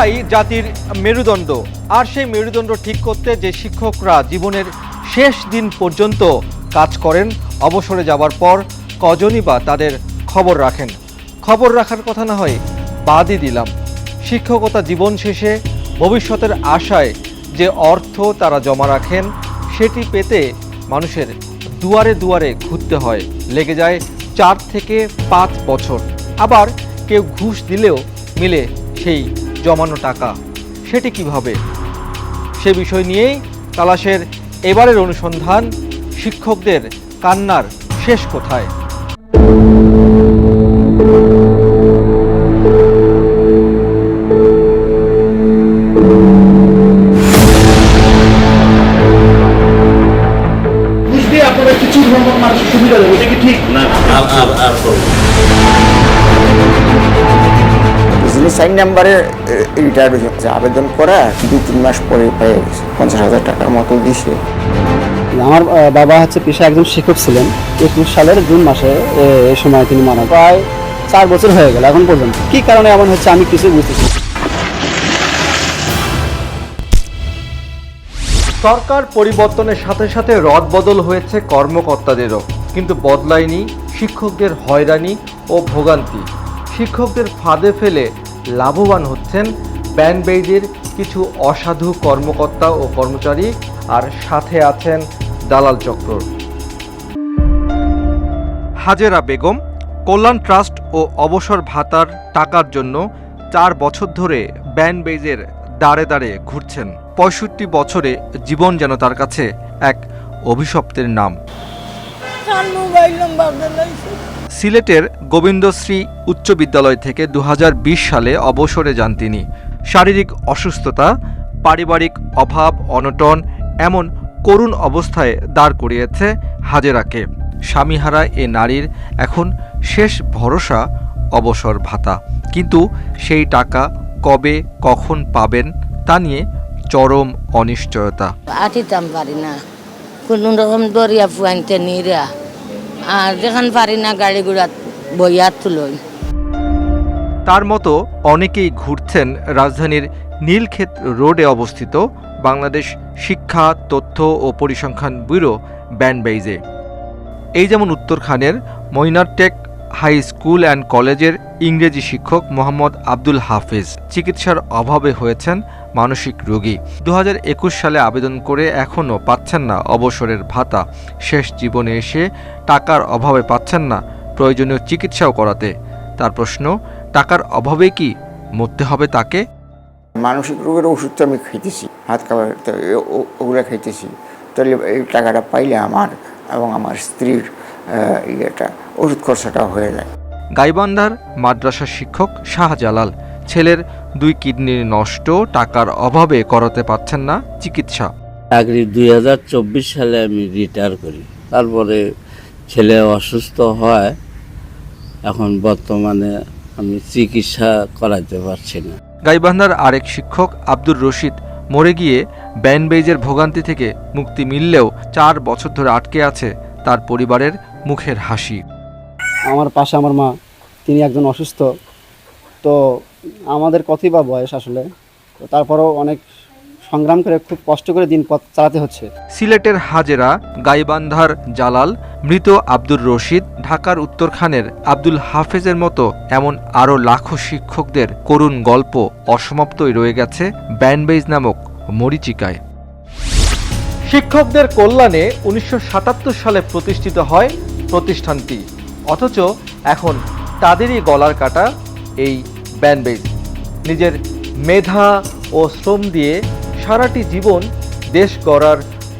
শিক্ষাই জাতির মেরুদণ্ড। আর সেই মেরুদণ্ড ঠিক করতে যে শিক্ষকরা জীবনের শেষ দিন পর্যন্ত কাজ করেন, অবসরে যাবার পর কজনই বা তাদের খবর রাখেন। খবর রাখার কথা না হয়, বাদই দিলাম। শিক্ষকতা জীবন শেষে ভবিষ্যতের আশায় যে অর্থ তারা জমা রাখেন, সেটি পেতে মানুষের দুয়ারে দুয়ারে ঘুরতে হয়। লেগে যায় চার থেকে পাঁচ বছর। আবার কেউ ঘুষ দিলেও মিলে সেই জমানো টাকা। সেটি কীভাবে? সে বিষয় নিয়েই তালাশের এবারের অনুসন্ধান শিক্ষকদের কান্নার শেষ কোথায় সুবিধা দেবো? এটা কি ঠিক? না আর আর আর করব না। যিনি নাম্বারে রিটায়ার্ড হয়েছে আবেদন করা দুই তিন মাস পরে প্রায় পঞ্চাশ হাজার টাকার মতো দিছে। আমার বাবা হচ্ছে পেশা একজন শিক্ষক ছিলেন একুশ সালের জুন মাসে এ, এই সময় তিনি মারা প্রায় চার বছর হয়ে গেল এখন পর্যন্ত। কি কারণে এমন হচ্ছে আমি কিছু বুঝতেছি সরকার পরিবর্তনের সাথে সাথে রদবদল হয়েছে কর্মকর্তাদেরও কিন্তু বদলায়নি শিক্ষকদের হয়রানি ও ভোগান্তি। শিক্ষকদের ফাঁদে ফেলে লাভবান হচ্ছেন ব্যানবেইজের কিছু অসাধু কর্মকর্তা ও কর্মচারী আর সাথে আছেন দালাল চক্র। হাজেরা বেগম, কল্যাণ ট্রাস্ট ও অবসর ভাতার টাকার জন্য চার বছর ধরে ব্যানবেজের দাঁড়ে দাঁড়ে ঘুরছেন। পঁয়ষট্টি বছরে জীবন যেন তার কাছে এক অভিশপ্তের নাম। সিলেটের গোবিন্দশ্রী উচ্চ বিদ্যালয় থেকে দু হাজার বিশ সালে অবসরে যান তিনি। শারীরিক অসুস্থতা, পারিবারিক অভাব, অনটন এমন করুণ অবস্থায় দাঁড় করিয়েছে হাজেরাকে। স্বামীহারা এ নারীর এখন শেষ ভরসা অবসর ভাতা। কিন্তু সেই টাকা কবে, কখন পাবেন তা নিয়ে চরম অনিশ্চয়তা। আটিতাম পারি না। কোনো রকম দরিয়া ফুয়াইতে নিরা আর যেখান পারি না গাড়ি বইয়া তার মতো অনেকেই ঘুরছেন রাজধানীর নীলক্ষেত রোডে অবস্থিত বাংলাদেশ শিক্ষা, তথ্য ও পরিসংখ্যান ব্যুরো ব্যানবেইজে এই যেমন উত্তরখানের মইনারটেক হাই স্কুল অ্যান্ড কলেজের ইংরেজি শিক্ষক মোহাম্মদ আব্দুল হাফিজ চিকিৎসার অভাবে হয়েছেন মানসিক রোগী। দু হাজার একুশ সালে আবেদন করে এখনও পাচ্ছেন না অবসরের ভাতা। শেষ জীবনে এসে টাকার অভাবে পাচ্ছেন না প্রয়োজনীয় চিকিৎসাও করাতে। তার প্রশ্ন টাকার অভাবে কি মরতে হবে তাকে? মানসিক রোগের ওষুধ তো আমি খাইতেছি হাত খাবার ওগুলো খাইতেছি তাহলে এই টাকাটা পাইলে আমার এবং আমার স্ত্রীর ইয়েটা ওষুধ খরচাটা হয়ে যায়। গাইবান্ধার মাদ্রাসার শিক্ষক শাহজালাল ছেলের দুই কিডনি নষ্ট টাকার অভাবে করাতে পারছেন না চিকিৎসা। চাকরি দুই হাজার চব্বিশ সালে আমি রিটায়ার করি। তারপরে ছেলে অসুস্থ হয় এখন বর্তমানে আমি চিকিৎসা করাতে পারছি না। গাইবান্ধার আরেক শিক্ষক আব্দুর রশিদ মরে গিয়ে ব্যানবেইজের ভোগান্তি থেকে মুক্তি মিললেও চার বছর ধরে আটকে আছে তার পরিবারের মুখের হাসি। আমার পাশে আমার মা তিনি একজন অসুস্থ তো আমাদের কতই বা বয়স আসলে, তারপরেও অনেক সংগ্রাম করে খুব কষ্ট করে দিন পথ চালাতে হচ্ছে। সিলেটের হাজেরা, গাইবান্ধার জালাল, মৃত আব্দুর রশিদ, ঢাকার উত্তরখানের আব্দুল হাফেজের মতো এমন আরও লাখো শিক্ষকদের করুণ গল্প অসমাপ্তই রয়ে গেছে ব্যানবেইজ নামক মরিচিকায়। শিক্ষকদের কল্যাণে উনিশশো সাতাত্তর সালে প্রতিষ্ঠিত হয় প্রতিষ্ঠানটি, অথচ এখন তাদেরই গলার কাটা এই ব্যানবেইজ নিজের মেধা ও শ্রম দিয়ে সারাটি জীবন দেশ গড়ার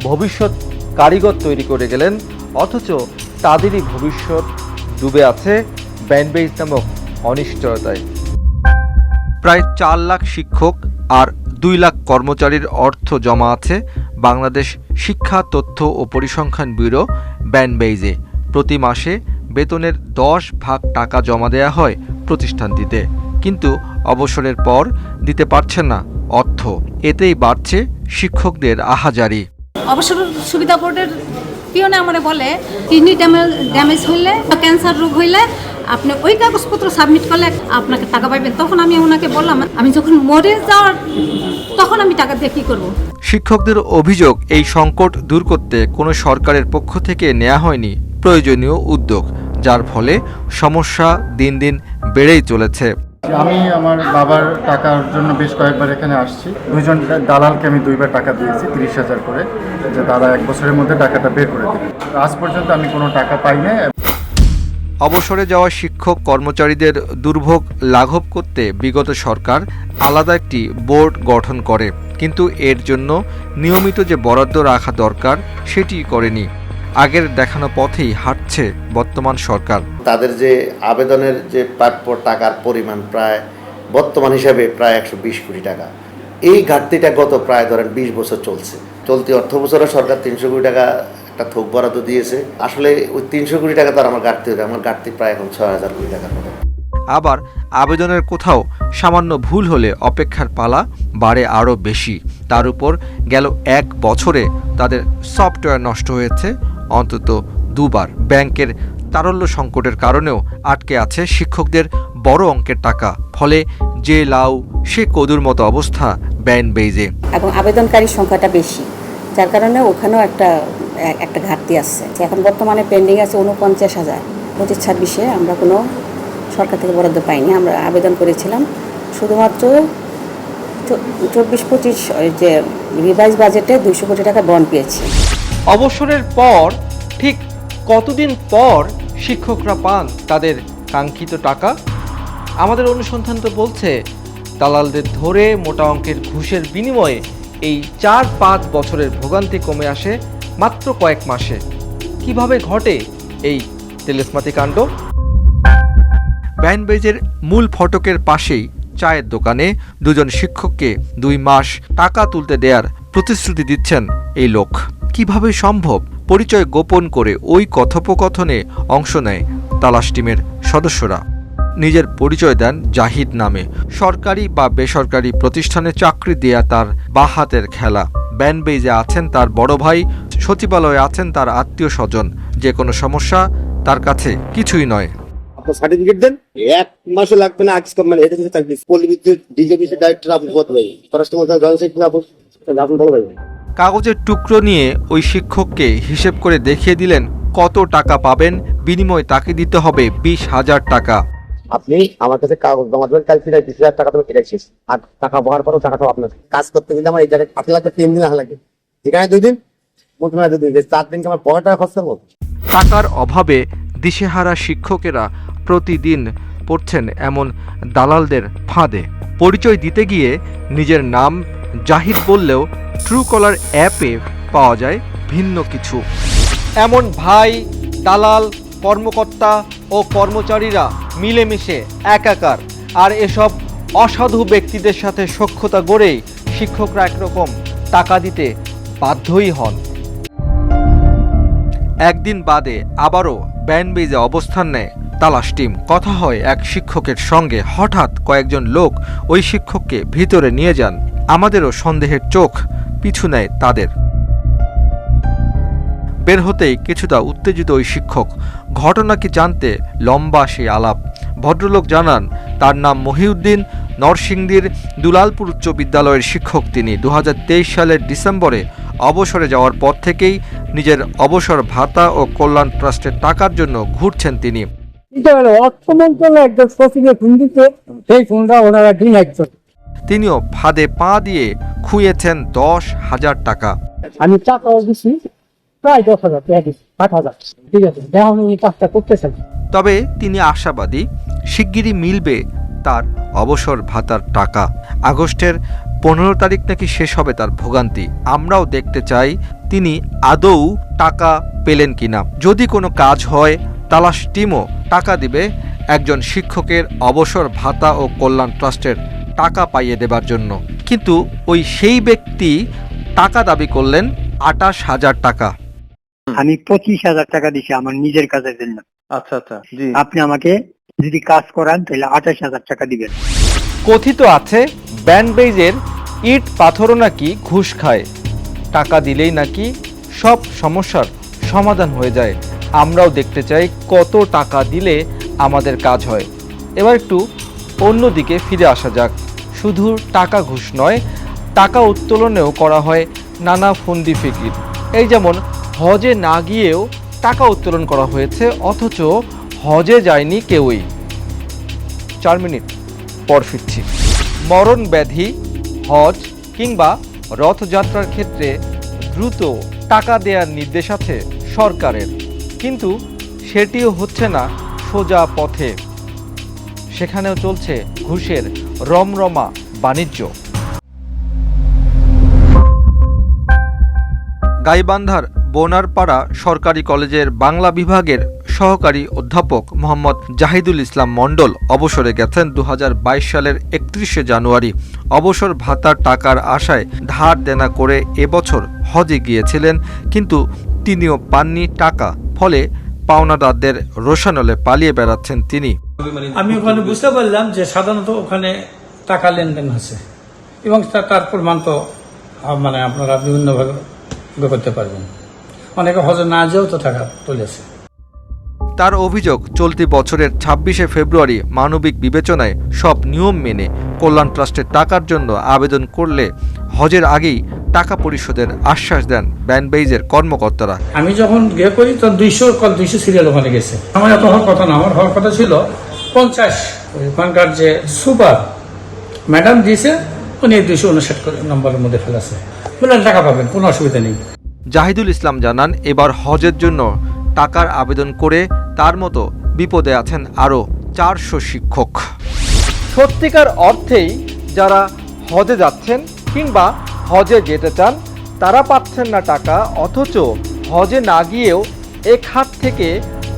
ভবিষ্যৎ কারিগর তৈরি করে গেলেন, অথচ তাদেরই ভবিষ্যৎ ডুবে আছে ব্যানবেইজ নামক অনিশ্চয়তায়। প্রায় চার লাখ শিক্ষক আর দুই লাখ কর্মচারীর অর্থ জমা আছে বাংলাদেশ শিক্ষা তথ্য ও পরিসংখ্যান ব্যুরো ব্যানবেইজে প্রতি মাসে বেতনের দশ ভাগ টাকা জমা দেয়া হয় প্রতিষ্ঠানটিতে। কিন্তু অবসরের পর দিতে পারছে না অর্থ। এতেই বাড়ছে শিক্ষকদের আহাজারি। অবসর সুবিধা বোর্ডের পিওনে আমার বলে কিডনি ড্যামেজ হইলে বা ক্যান্সার রোগ হইলে আপনি ওই কাগজপত্র সাবমিট করলে আপনাকে টাকা পাইবেন। তখন আমি ওনাকে বললাম আমি যখন মরে যাওয়ার তখন আমি টাকা দিয়ে কী করব? শিক্ষকদের অভিযোগ এই সংকট দূর করতে কোনো সরকারের পক্ষ থেকে নেওয়া হয়নি প্রয়োজনীয় উদ্যোগ যার ফলে সমস্যা দিন দিন বেড়েই চলেছে। আমি আমার বাবার টাকার জন্য বেশ কয়েকবার এখানে আসছি। দুইজন দালালকে আমি দুইবার টাকা দিয়েছি, তিরিশ হাজার করে। যে দাদা এক বছরের মধ্যে টাকাটা বের করে দেবে আজ পর্যন্ত আমি কোনো টাকা পাই না অবসরে যাওয়া শিক্ষক কর্মচারীদের দুর্ভোগ লাঘব করতে বিগত সরকার আলাদা একটি বোর্ড গঠন করে। কিন্তু এর জন্য নিয়মিত যে বরাদ্দ রাখা দরকার সেটি করেনি। আগের দেখানো পথেই হাঁটছে বর্তমান সরকার। তাদের যে আবেদনের যে প্রাপ্য টাকার পরিমাণ প্রায় বর্তমান হিসাবে প্রায় একশো বিশ কোটি টাকা। এই ঘাটতিটা গত প্রায় ধরেন বিশ বছর চলছে। চলতি অর্থ বছরে সরকার তিনশো কোটি টাকা একটা থোক বরাদ্দ দিয়েছে। আসলে ওই তিনশো কোটি টাকা তার আমার ঘাটতি হতে আমার ঘাটতি প্রায় এখন ছয় হাজার কোটি টাকার মতো। আবার আবেদনের কোথাও সামান্য ভুল হলে অপেক্ষার পালা বাড়ে আরও বেশি। তার উপর গেল এক বছরে তাদের সফটওয়্যার নষ্ট হয়েছে। অন্তত দুবার ব্যাংকের তারল্য সংকটের কারণেও আটকে আছে শিক্ষকদের বড় অঙ্কের টাকা। ফলে যে লাউ, সে কদুর মতো অবস্থা ব্যান বেইজে। এবং আবেদনকারীর সংখ্যাটা বেশি। যার কারণে ওখানেও একটা একটা ঘাটতি আসছে। এখন বর্তমানে পেন্ডিং আছে উনপঞ্চাশ হাজার। পঁচিশ ছাব্বিশে আমরা কোনো সরকার থেকে বরাদ্দ পাইনি। আমরা আবেদন করেছিলাম। শুধুমাত্র চব্বিশ পঁচিশ যে রিভাইজ বাজেটে দুইশো কোটি টাকা বন্ড পেয়েছি। অবসরের পর, ঠিক কতদিন পর শিক্ষকরা পান তাদের কাঙ্ক্ষিত টাকা? আমাদের অনুসন্ধান তো বলছে, দালালদের ধরে মোটা অঙ্কের ঘুষের বিনিময়ে এই চার পাঁচ বছরের ভোগান্তি কমে আসে মাত্র কয়েক মাসে। কীভাবে ঘটে এই তেলেসমাতি কাণ্ড? ব্যানবেজের মূল ফটকের পাশেই চায়ের দোকানে দুজন শিক্ষককে দুই মাস টাকা তুলতে দেয়ার প্রতিশ্রুতি দিচ্ছেন এই লোক। কীভাবে সম্ভব? পরিচয় গোপন করে ওই কথোপকথনে অংশ নেয় তালাশ টিমের সদস্যরা। নিজের পরিচয় দেন জাহিদ নামে। সরকারি বা বেসরকারি প্রতিষ্ঠানে চাকরি দেয়া তার বাহাতের খেলা। ব্যানবেজে আছেন তার বড় ভাই, সচিবালয়ে আছেন তার আত্মীয় স্বজন যে কোনো সমস্যা তার কাছে কিছুই নয়। সার্টিফিকেট দেন? এক মাসও লাগবে না কাগজের টুকরো নিয়ে ওই শিক্ষককে হিসেব করে দেখিয়ে দিলেন কত টাকা পাবেন বিনিময়ে তাকে দিতে হবে বিশ হাজার টাকা। আপনি আমার কাছে কাগজ জমা দেবেন কাল ফিরে বিশ হাজার টাকা তুমি ফিরে আসিস আর টাকা বহার পরও টাকাটাও আপনার। কাজ করতে গেলে আমার এই জায়গায় আট লাগবে তিন দিন লাগে। যেখানে দুই দিন মন্ত্রণালয় দুই দিন। চার দিনকে আমার পনেরো টাকা খরচ করব। টাকার অভাবে দিশেহারা শিক্ষকেরা প্রতিদিন পড়ছেন এমন দালালদের ফাঁদে। পরিচয় দিতে গিয়ে নিজের নাম জাহিদ বললেও ট্রু কলার অ্যাপে পাওয়া যায় ভিন্ন কিছু। এমন ভাই, দালাল, কর্মকর্তা ও কর্মচারীরা মিলেমিশে একাকার। আর এসব অসাধু ব্যক্তিদের সাথে সখ্যতা গড়েই শিক্ষকরা একরকম টাকা দিতে বাধ্যই হন। একদিন বাদে আবারও ব্যানবেজে অবস্থান নেয় তালাশ টিম। কথা হয় এক শিক্ষকের সঙ্গে। হঠাৎ কয়েকজন লোক ওই শিক্ষককে ভিতরে নিয়ে যান। আমাদেরও সন্দেহের চোখ পিছু নেয় তাদের। বের হতেই কিছুটা উত্তেজিত ওই শিক্ষক, ঘটনা কি জানতে লম্বা সেই আলাপ। ভদ্রলোক জানান, তার নাম মহিউদ্দিন, নরসিংদীর দুলালপুর উচ্চ বিদ্যালয়ের শিক্ষক তিনি। দু হাজার তেইশ সালের ডিসেম্বরে অবসরে যাওয়ার পর থেকেই নিজের অবসর ভাতা ও কল্যাণ ট্রাস্টের টাকার জন্য ঘুরছেন তিনি। অর্থ মন্ত্রণালয় একজন সচিবের ফোন সেই ফোনটা ওনারা দিন একজন। তিনিও ফাঁদে পা দিয়ে খুঁয়েছেন দশ হাজার টাকা। আমি টাকাও দিচ্ছি প্রায় দশ হাজার আট হাজার। ঠিক আছে দেখুন উনি কাজটা করতে চাই তবে তিনি আশাবাদী শিগগিরই মিলবে তার অবসর ভাতার টাকা। আগস্টের পনেরো তারিখ নাকি শেষ হবে তার ভোগান্তি। আমরাও দেখতে চাই তিনি আদৌ টাকা পেলেন কিনা। যদি কোনো কাজ হয় তালাশ টিমও টাকা দিবে একজন শিক্ষকের অবসর ভাতা ও কল্যাণ ট্রাস্টের টাকা পাইয়ে দেবার জন্য। কিন্তু ওই সেই ব্যক্তি টাকা দাবি করলেন আটাশ হাজার টাকা। আমি পঁচিশ হাজার টাকা দিছি আমার নিজের কাজের জন্য। আচ্ছা আচ্ছা জি। আপনি আমাকে যদি কাজ করান তাহলে আঠাশ হাজার টাকা দিবেন। কথিত আছে ব্যান্ডবেজের ইট পাথরও নাকি ঘুষ খায়। টাকা দিলেই নাকি সব সমস্যার সমাধান হয়ে যায়। আমরাও দেখতে চাই কত টাকা দিলে আমাদের কাজ হয়। এবার একটু অন্যদিকে ফিরে আসা যাক। শুধু টাকা ঘুষ নয়, টাকা উত্তোলনেও করা হয় নানা ফন্দি ফিকির। এই যেমন, হজে না গিয়েও টাকা উত্তোলন করা হয়েছে, অথচ হজে যায়নি কেউই। চার মিনিট, পর ফিরছি। মরণ ব্যাধি, হজ কিংবা রথযাত্রার ক্ষেত্রে দ্রুত টাকা দেওয়ার নির্দেশ আছে সরকারের। কিন্তু সেটিও হচ্ছে না সোজা পথে। সেখানেও চলছে ঘুষের রমরমা বাণিজ্য। গাইবান্ধার বোনারপাড়া সরকারি কলেজের বাংলা বিভাগের সহকারী অধ্যাপক মোহাম্মদ জাহিদুল ইসলাম মণ্ডল অবসরে গেছেন দু হাজার বাইশ সালের একত্রিশে জানুয়ারি। অবসর ভাতার টাকার আশায় ধার দেনা করে এবছর হজে গিয়েছিলেন, কিন্তু তিনিও পাননি টাকা। ফলে পাওনাদারদের রোশানলে পালিয়ে বেড়াচ্ছেন তিনি। আমি ওখানে বুঝতে পারলাম যে সাধারণত ওখানে টাকা লেনদেন হচ্ছে এবং তার প্রমাণ তো মানে আপনারা বিভিন্নভাবে করতে পারবেন। অনেকে হজে না যেও তো টাকা তুলেছে। তার অভিযোগ চলতি বছরের ছাব্বিশে ফেব্রুয়ারি মানবিক বিবেচনায় সব নিয়ম মেনে কল্যাণ ট্রাস্টের টাকার জন্য আবেদন করলে হজের আগেই টাকা পরিশোধের আশ্বাস দেন ব্যানবেইজের কর্মকর্তারা। আমি যখন গিয়ে করি তখন দুইশো দুইশো সিরিয়াল ওখানে গেছে। আমার এত হওয়ার কথা না। আমার হওয়ার কথা ছিল পঞ্চাশ। ওখানকার যে সুপার ম্যাডাম দিয়েছে উনি দুইশো উনষাট নম্বরের মধ্যে ফেলেছে। বললেন টাকা পাবেন কোনো অসুবিধা নেই। জাহিদুল ইসলাম জানান এবার হজের জন্য টাকার আবেদন করে তার মতো বিপদে আছেন আরও চারশো শিক্ষক। সত্যিকার অর্থেই যারা হজে যাচ্ছেন কিংবা হজে যেতে চান, তারা পাচ্ছেন না টাকা, অথচ হজে না গিয়েও এক হাত থেকে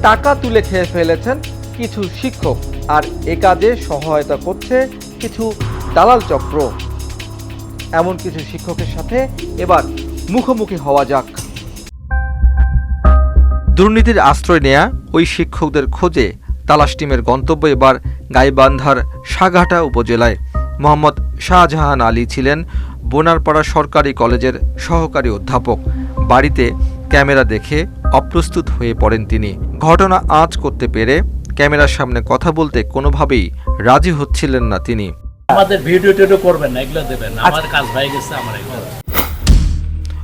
টাকা তুলে খেয়ে ফেলেছেন কিছু শিক্ষক। আর এ কাজে সহায়তা করছে কিছু দালাল চক্র। এমন কিছু শিক্ষকের সাথে এবার মুখোমুখি হওয়া যাক। দুর্নীতির আশ্রয় নেয়া ওই শিক্ষকদের খোঁজে তালাশ টিমের গন্তব্য এবার গাইবান্ধার সাঘাটা উপজেলায়। মোহাম্মদ শাহজাহান আলী ছিলেন বোনারপাড়া সরকারি কলেজের সহকারী অধ্যাপক। বাড়িতে ক্যামেরা দেখে অপ্রস্তুত হয়ে পড়েন তিনি। ঘটনা আঁচ করতে পেরে ক্যামেরার সামনে কথা বলতে কোনোভাবেই রাজি হচ্ছিলেন না তিনি। আমাদের ভিডিও টিডিও করবেন না এগুলো দেবেন আমার কাজ হয়ে গেছে আমার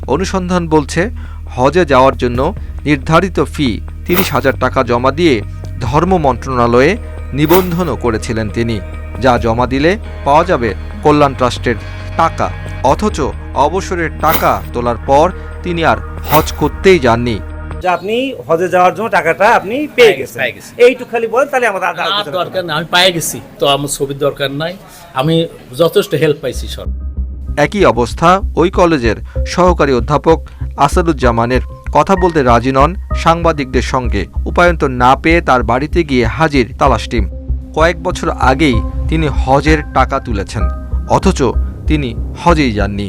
অনুসন্ধান বলছে হজে যাওয়ার জন্য নির্ধারিত ফি তিরিশ হাজার টাকা জমা দিয়ে ধর্ম মন্ত্রণালয়ে নিবন্ধনও করেছিলেন তিনি যা জমা দিলে পাওয়া যাবে কল্যাণ ট্রাস্টের টাকা অথচ অবসরের টাকা তোলার পর তিনি আর হজ করতেই যাননি। যে আপনি হজে যাওয়ার জন্য টাকাটা আপনি পেয়ে গেছেন। পেয়ে গেছি। এইটুকু খালি বলেন তাহলে আমাদের দরকার না আমি পাই গেছি তো আমার ছবির দরকার নাই। আমি যথেষ্ট হেল্প পাইছি সর একই অবস্থা ওই কলেজের সহকারী অধ্যাপক আসাদুজ্জামানের। কথা বলতে রাজি নন সাংবাদিকদের সঙ্গে। উপায়ন্ত না পেয়ে তার বাড়িতে গিয়ে হাজির তালাশ টিম। কয়েক বছর আগেই তিনি হজের টাকা তুলেছেন। অথচ তিনি হজেই যাননি।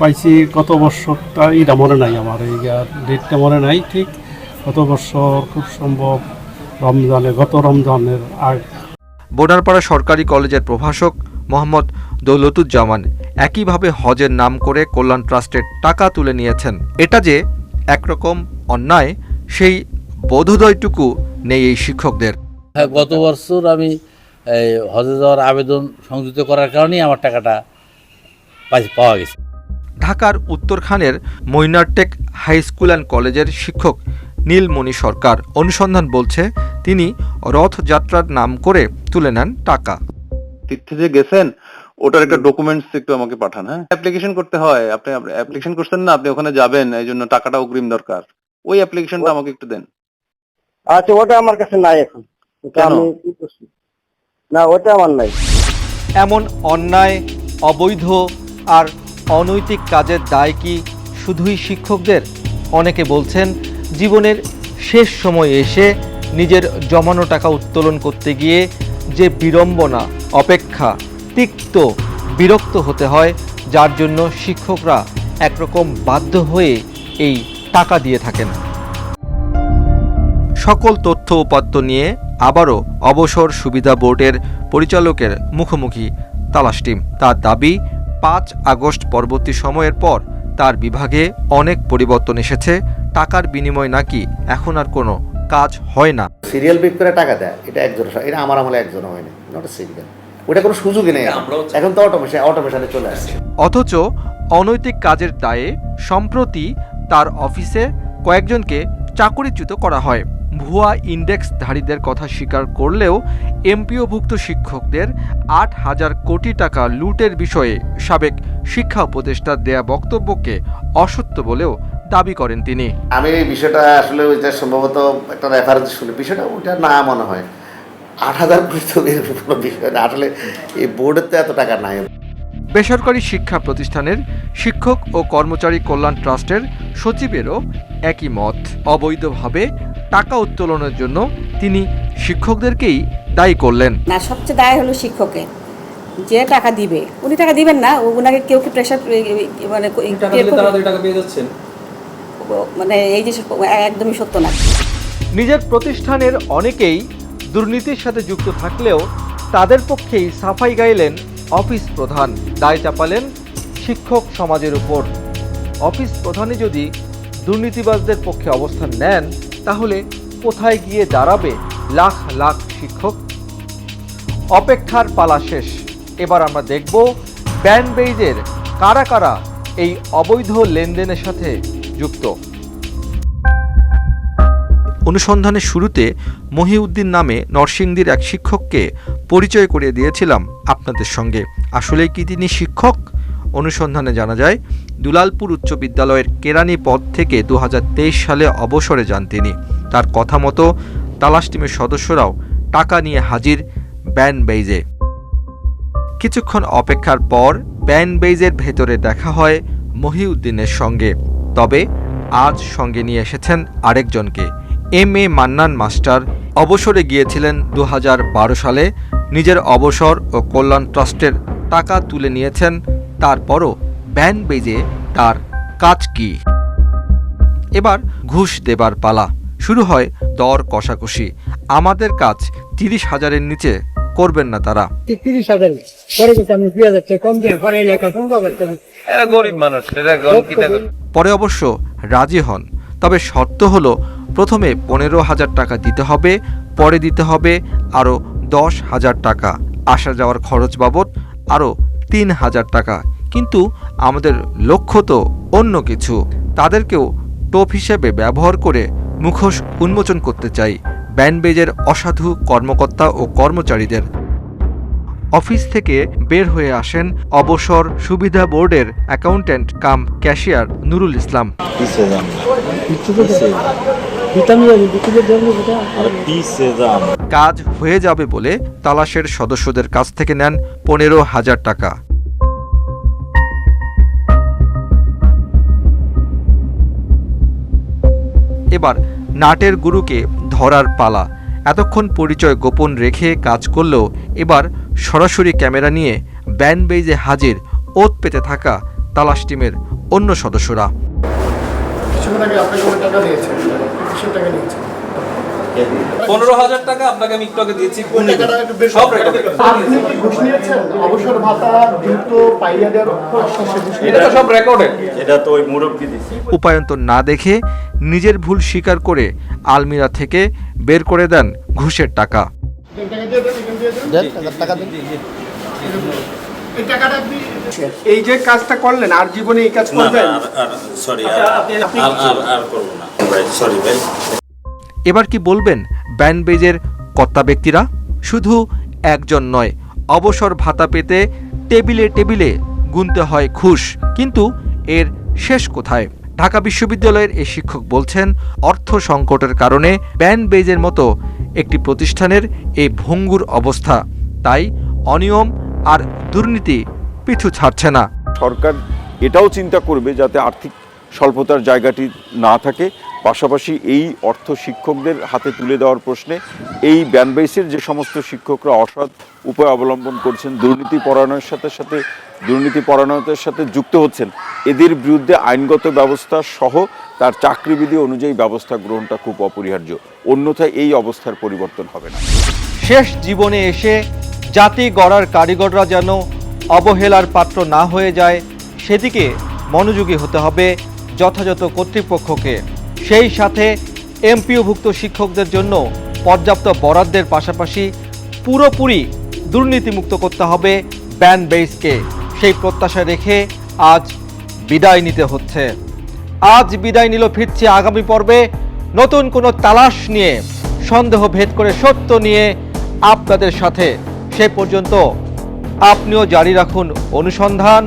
পাইছি গত বছরটা এটা মনে নাই আমার এই ডেটটা মনে নাই ঠিক। গত বছর খুব সম্ভব রমজানে গত রমজানের আগ। বোনারপাড়া সরকারি কলেজের প্রভাষক মোহাম্মদ দৌলতুজ্জামান একইভাবে হজের নাম করে কল্যাণ ট্রাস্টের টাকা তুলে নিয়েছেন। এটা যে একরকম অন্যায় সেই বোধোদয়টুকু নেই এই শিক্ষকদের। হ্যাঁ গত বছর আমি হজে যাওয়ার আবেদন সংযুক্ত করার কারণেই আমার টাকাটা পাওয়া গেছে। ঢাকার উত্তরখানের মৈনারটেক হাই স্কুল অ্যান্ড কলেজের শিক্ষক নীলমণি সরকার অনুসন্ধান বলছে তিনি রথযাত্রার নাম করে তুলে নেন টাকা। তীর্থে যে গেছেন ওটার একটা ডকুমেন্টস একটু আমাকে পাঠান হ্যাঁ? অ্যাপ্লিকেশন করতে হয় আপনি অ্যাপ্লিকেশন করছেন না আপনি ওখানে যাবেন এই জন্য টাকাটা অগ্রিম দরকার। ওই অ্যাপ্লিকেশনটা আমাকে একটু দেন। আচ্ছা ওটা আমার কাছে নাই এখন? না ওটা আমার নাই। এমন অন্যায় অবৈধ আর অনৈতিক কাজের দায় কি শুধুই শিক্ষকদের? অনেকে বলছেন, জীবনের শেষ সময়ে এসে নিজের জমানো টাকা উত্তোলন করতে গিয়ে যে বিড়ম্বনা, অপেক্ষা, তিক্ত বিরক্ত হতে হয়, যার জন্য শিক্ষকরা একরকম বাধ্য হয়ে এই টাকা দিয়ে থাকেন। সকল তথ্য উপাত্ত নিয়ে আবারও অবসর সুবিধা বোর্ডের পরিচালকের মুখোমুখি তালাশ টিম। তার দাবি পাঁচ আগস্ট পরবর্তী সময়ের পর তার বিভাগে অনেক পরিবর্তন এসেছে টাকার বিনিময় নাকি এখন আর কোনো কাজ হয় না। সিরিয়াল বিক করে টাকা দেয় এটা একজন এটা আমার আমলে একজন হয়নি নট সিরিয়াল ওটা কোনো সুযোগই নেই এখন। এখন তো অটোমেশন অটোমেশনে চলে আসছে। অথচ অনৈতিক কাজের দায়ে সম্প্রতি তার অফিসে কয়েকজনকে চাকরিচ্যুত করা হয়। ভুয়া ইন্ডেক্সধারীদের কথা স্বীকার করলেও এমপিওভুক্ত শিক্ষকদের আট হাজার কোটি টাকা লুটের বিষয়ে সাবেক শিক্ষা উপদেষ্টা দেয়া বক্তব্যকে অসত্য বলেও দাবি করেন তিনি। আমি এই বিষয়টা আসলে ওইটা সম্ভবত একটা রেফারেন্স শুনি। বিষয়টা ওইটা না মনে হয়। আট হাজার কোটি বিষয় না। আসলে এই বোর্ডের তো এত টাকা নাই। বেসরকারি শিক্ষা প্রতিষ্ঠানের শিক্ষক ও কর্মচারী কল্যাণ ট্রাস্টের সচিবেরও একই মত। অবৈধভাবে টাকা উত্তোলনের জন্য তিনি শিক্ষকদেরকেই দায়ী করলেন। না সবচেয়ে দায় হলো শিক্ষকের। যে টাকা দিবে উনি টাকা দিবেন না ওনাকে কেউ কি প্রেশার মানে টাকা পেয়ে যাচ্ছেন? মানে এই যে একদমই সত্য না। নিজের প্রতিষ্ঠানের অনেকেই দুর্নীতির সাথে যুক্ত থাকলেও তাদের পক্ষেই সাফাই গাইলেন অফিস প্রধান দায় চাপালেন শিক্ষক সমাজের উপর। অফিস প্রধানই যদি দুর্নীতিবাজদের পক্ষে অবস্থান নেন, তাহলে কোথায় গিয়ে দাঁড়াবে লাখ লাখ শিক্ষক? অপেক্ষার পালা শেষ। এবার আমরা দেখব ব্যান্ডবেইজের কারা কারা এই অবৈধ লেনদেনের সাথে যুক্ত। অনুসন্ধানের শুরুতে মহিউদ্দিন নামে নরসিংদীর এক শিক্ষককে পরিচয় করিয়ে দিয়েছিলাম আপনাদের সঙ্গে। আসলে কি তিনি শিক্ষক? অনুসন্ধানে জানা যায়, দুলালপুর উচ্চ বিদ্যালয়ের কেরানি পদ থেকে দু হাজার তেইশ সালে অবসরে যান তিনি। তার কথা মতো তালাশ টিমের সদস্যরাও টাকা নিয়ে হাজির ব্যান বেইজে কিছুক্ষণ অপেক্ষার পর ব্যান বেইজের ভেতরে দেখা হয় মহিউদ্দিনের সঙ্গে। তবে আজ সঙ্গে নিয়ে এসেছেন আরেকজনকে। এম এ মান্নান মাস্টার অবসরে গিয়েছিলেন দু হাজার বারো সালে। নিজের অবসর ও কল্যাণ ট্রাস্টের টাকা তুলে নিয়েছেন। তারপরও ব্যান বেজে তার কাজ কি? এবার ঘুষ দেবার পালা। শুরু হয় দর কষাকষি। আমাদের কাজ তিরিশ হাজারের নিচে করবেন না তারা। তিরিশ হাজার পরে অবশ্য রাজি হন। তবে শর্ত হলো প্রথমে পনেরো হাজার টাকা দিতে হবে, পরে দিতে হবে আরও দশ হাজার টাকা। আসা যাওয়ার খরচ বাবদ আরও তিন হাজার টাকা। কিন্তু আমাদের লক্ষ্য তো অন্য কিছু। তাদেরকেও টোপ হিসেবে ব্যবহার করে মুখোশ উন্মোচন করতে চাই, ব্যান্ডবেজের অসাধু কর্মকর্তা ও কর্মচারীদের। অফিস থেকে বের হয়ে আসেন অবসর সুবিধা বোর্ডের accountant cum cashier Nurul Islam. কাজ হয়ে যাবে বলে তালাশের সদস্যদের কাছ থেকে নেন পনেরো হাজার টাকা। এবার নাটের গুরুকে ধরার পালা। এতক্ষণ পরিচয় গোপন রেখে কাজ করলেও এবার সরাসরি ক্যামেরা নিয়ে ব্যান্ড বেজে হাজির ওত পেতে থাকা তালাশ টিমের অন্য সদস্যরা। পনেরো হাজার টাকা আপনাকে আমি একটু আগে দিয়েছি সব record। এটা তো সব রেকর্ডেড এটা তো ওই মুরব্বী উপায়ন্তর না দেখে নিজের ভুল স্বীকার করে আলমিরা থেকে বের করে দেন ঘুষের টাকা। এই যে কাজটা করলেন আর জীবনে এই কাজ করবেন? সরি আর আর করব না। সরি ভাই। এবার কি বলবেন ব্যান্ডবেজের কর্তা ব্যক্তিরা? শুধু একজন নয় অবসর ভাতা পেতে টেবিলে টেবিলে গুনতে হয় ঘুষ। কিন্তু এর শেষ কোথায়? ঢাকা বিশ্ববিদ্যালয়ের এই শিক্ষক বলছেন অর্থ সংকটের কারণে ব্যান্ডবেজের মতো একটি প্রতিষ্ঠানের এই ভঙ্গুর অবস্থা। তাই অনিয়ম আর দুর্নীতি পিছু ছাড়ছে না। সরকার এটাও চিন্তা করবে যাতে আর্থিক স্বল্পতার জায়গাটি না থাকে। পাশাপাশি এই অর্থ শিক্ষকদের হাতে তুলে দেওয়ার প্রশ্নে এই ব্যানবেসের যে সমস্ত শিক্ষকরা অসৎ উপায় অবলম্বন করছেন, দুর্নীতি পরায়ণের সাথে সাথে, দুর্নীতি পরায়ণতার সাথে যুক্ত হচ্ছেন, এদের বিরুদ্ধে আইনগত ব্যবস্থা সহ তার চাকরিবিধি অনুযায়ী ব্যবস্থা গ্রহণটা খুব অপরিহার্য। অন্যথায় এই অবস্থার পরিবর্তন হবে না। শেষ জীবনে এসে জাতি গড়ার কারিগররা যেন অবহেলার পাত্র না হয়ে যায়, সেদিকে মনোযোগী হতে হবে যথাযথ কর্তৃপক্ষকে। সেই সাথে এমপিওভুক্ত শিক্ষকদের জন্য পর্যাপ্ত বরাদ্দের পাশাপাশি পুরোপুরি দুর্নীতিমুক্ত করতে হবে ব্যান বেসকে সেই প্রত্যাশা রেখে আজ বিদায় নিতে হচ্ছে। আজ বিদায় নিল ফিরছে আগামী পর্বে নতুন কোনো তালাশ নিয়ে সন্দেহ ভেদ করে সত্য নিয়ে আপনাদের সাথে। সে পর্যন্ত আপনিও জারি রাখুন অনুসন্ধান।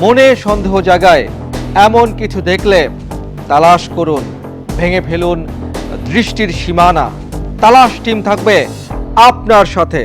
মনে সন্দেহ জাগায় এমন কিছু দেখলে তালাশ করুন ভেঙে ফেলুন দৃষ্টির সীমানা। তালাশ টিম থাকবে আপনার সাথে।